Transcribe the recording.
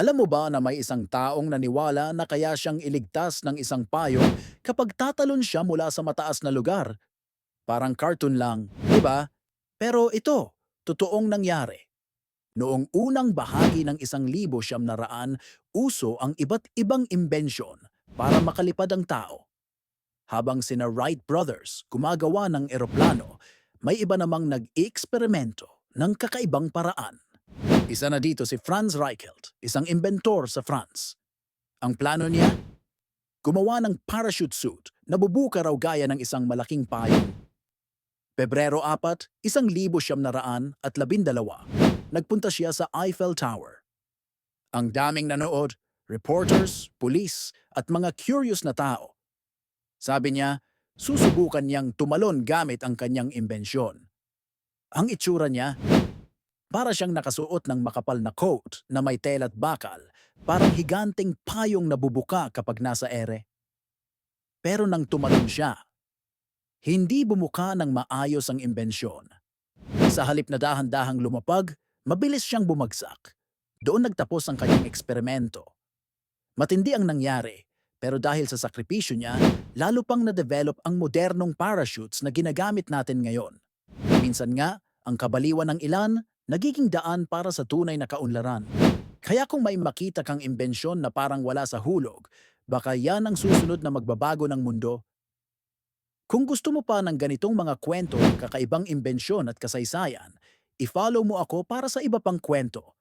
Alam mo ba na may isang taong naniwala na kaya siyang iligtas ng isang payo kapag tatalon siya mula sa mataas na lugar? Parang cartoon lang, di ba? Pero ito, totoong nangyari. Noong unang bahagi ng isang libo siyam na raan, uso ang iba't ibang imbensyon para makalipad ang tao. Habang sina Wright brothers gumagawa ng eroplano, may iba namang nag-eksperimento ng kakaibang paraan. Isa na dito si Franz Reichelt, isang inventor sa France. Ang plano niya? Gumawa ng parachute suit na bubuka raw gaya ng isang malaking payong. Pebrero 4, isang libo siyam na raan at labindalawa, nagpunta siya sa Eiffel Tower. Ang daming nanood, reporters, pulis, at mga curious na tao. Sabi niya, susubukan niyang tumalon gamit ang kanyang imbensyon. Ang itsura niya, para siyang nakasuot ng makapal na coat na may tela't bakal, parang higanting payong nabubuka kapag nasa ere. Pero nang tumalon siya, hindi bumuka ng maayos ang imbensyon. Sa halip na dahan-dahang lumapag, mabilis siyang bumagsak. Doon nagtapos ang kanyang eksperimento. Matindi ang nangyari, pero dahil sa sakripisyo niya, lalo pang na-develop ang modernong parachutes na ginagamit natin ngayon. Minsan nga, ang kabaliwan ng ilan, nagiging daan para sa tunay na kaunlaran. Kaya kung may makita kang imbensyon na parang wala sa hulog, baka yan ang susunod na magbabago ng mundo. Kung gusto mo pa ng ganitong mga kwento ng kakaibang imbensyon at kasaysayan, i-follow mo ako para sa iba pang kwento